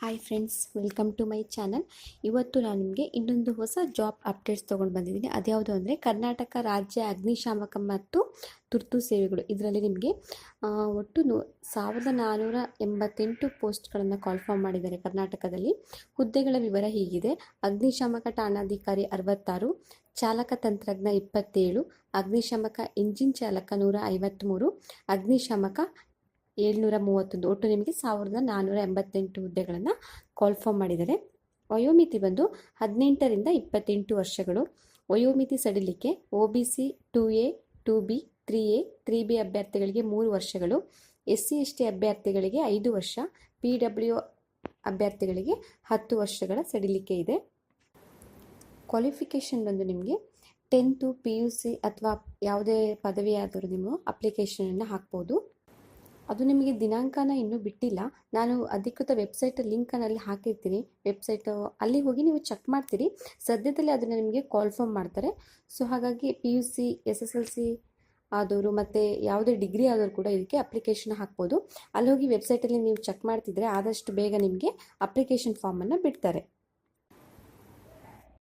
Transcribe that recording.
Hi friends welcome to my channel ಇವತ್ತು ನಾನು ನಿಮಗೆ ಇನ್ನೊಂದು ಹೊಸ ಜಾಬ್ ಅಪ್ಡೇಟ್ಸ್ ತೊಗೊಂಡು ಬಂದಿದ್ದೀನಿ. ಅದ್ಯಾವುದು ಅಂದರೆ ಕರ್ನಾಟಕ ರಾಜ್ಯ ಅಗ್ನಿಶಾಮಕ ಮತ್ತು ತುರ್ತು ಸೇವೆಗಳು. ಇದರಲ್ಲಿ ನಿಮಗೆ ಒಟ್ಟು ನೂ, ಸಾವಿರದ ನಾನ್ನೂರ ಎಂಬತ್ತೆಂಟು ಪೋಸ್ಟ್ಗಳನ್ನು ಕಾಲ್ಫಾರ್ಮ್ ಮಾಡಿದ್ದಾರೆ ಕರ್ನಾಟಕದಲ್ಲಿ. ಹುದ್ದೆಗಳ ವಿವರ ಹೀಗಿದೆ. ಅಗ್ನಿಶಾಮಕ ಠಾಣಾಧಿಕಾರಿ ಅರವತ್ತಾರು, ಚಾಲಕ ತಂತ್ರಜ್ಞ ಇಪ್ಪತ್ತೇಳು, ಅಗ್ನಿಶಾಮಕ ಇಂಜಿನ್ ಚಾಲಕ ನೂರ ಐವತ್ತ್ಮೂರು ಅಗ್ನಿಶಾಮಕ ಏಳ್ನೂರ ಮೂವತ್ತೊಂದು ಒಟ್ಟು ನಿಮಗೆ ಸಾವಿರದ ನಾನ್ನೂರ ಎಂಬತ್ತೆಂಟು ಹುದ್ದೆಗಳನ್ನು ಕಾಲ್ಫಾರ್ಮ್ ಮಾಡಿದ್ದಾರೆ. ವಯೋಮಿತಿ ಬಂದು ಹದಿನೆಂಟರಿಂದ ಇಪ್ಪತ್ತೆಂಟು ವರ್ಷಗಳು. ವಯೋಮಿತಿ ಸಡಿಲಿಕೆ O B C two A two B three A three B ಅಭ್ಯರ್ಥಿಗಳಿಗೆ ಮೂರು ವರ್ಷಗಳು. ಎಸ್ ಸಿ ಎಸ್ ಟಿ ಅಭ್ಯರ್ಥಿಗಳಿಗೆ ಐದು ವರ್ಷ. ಪಿ ಡಬ್ಲ್ಯೂ ಅಭ್ಯರ್ಥಿಗಳಿಗೆ ಹತ್ತು ವರ್ಷಗಳ ಸಡಿಲಿಕೆ ಇದೆ. ಕ್ವಾಲಿಫಿಕೇಷನ್ ಬಂದು ನಿಮಗೆ ಟೆಂತು ಪಿ ಯು ಸಿ ಅಥವಾ ಯಾವುದೇ ಪದವಿಯಾದರೂ ನೀವು ಅಪ್ಲಿಕೇಶನನ್ನು ಹಾಕ್ಬೋದು. ಅದು ನಿಮಗೆ ದಿನಾಂಕನ ಇನ್ನೂ ಬಿಟ್ಟಿಲ್ಲ. ನಾನು ಅಧಿಕೃತ ವೆಬ್ಸೈಟ್ ಲಿಂಕನಲ್ಲಿ ಹಾಕಿರ್ತೀನಿ. ವೆಬ್ಸೈಟು ಅಲ್ಲಿ ಹೋಗಿ ನೀವು ಚೆಕ್ ಮಾಡ್ತೀರಿ. ಸದ್ಯದಲ್ಲಿ ಅದನ್ನು ನಿಮಗೆ ಕಾಲ್ಫರ್ಮ್ ಮಾಡ್ತಾರೆ. ಸೊ ಹಾಗಾಗಿ P U C S S L C ಆದವರು ಮತ್ತು ಯಾವುದೇ ಡಿಗ್ರಿ ಆದವರು ಕೂಡ ಇದಕ್ಕೆ ಅಪ್ಲಿಕೇಶನ್ ಹಾಕ್ಬೋದು. ಅಲ್ಲಿ ಹೋಗಿ ವೆಬ್ಸೈಟಲ್ಲಿ ನೀವು ಚೆಕ್ ಮಾಡ್ತಿದ್ರೆ ಆದಷ್ಟು ಬೇಗ ನಿಮಗೆ ಅಪ್ಲಿಕೇಶನ್ ಫಾರ್ಮನ್ನು ಬಿಡ್ತಾರೆ.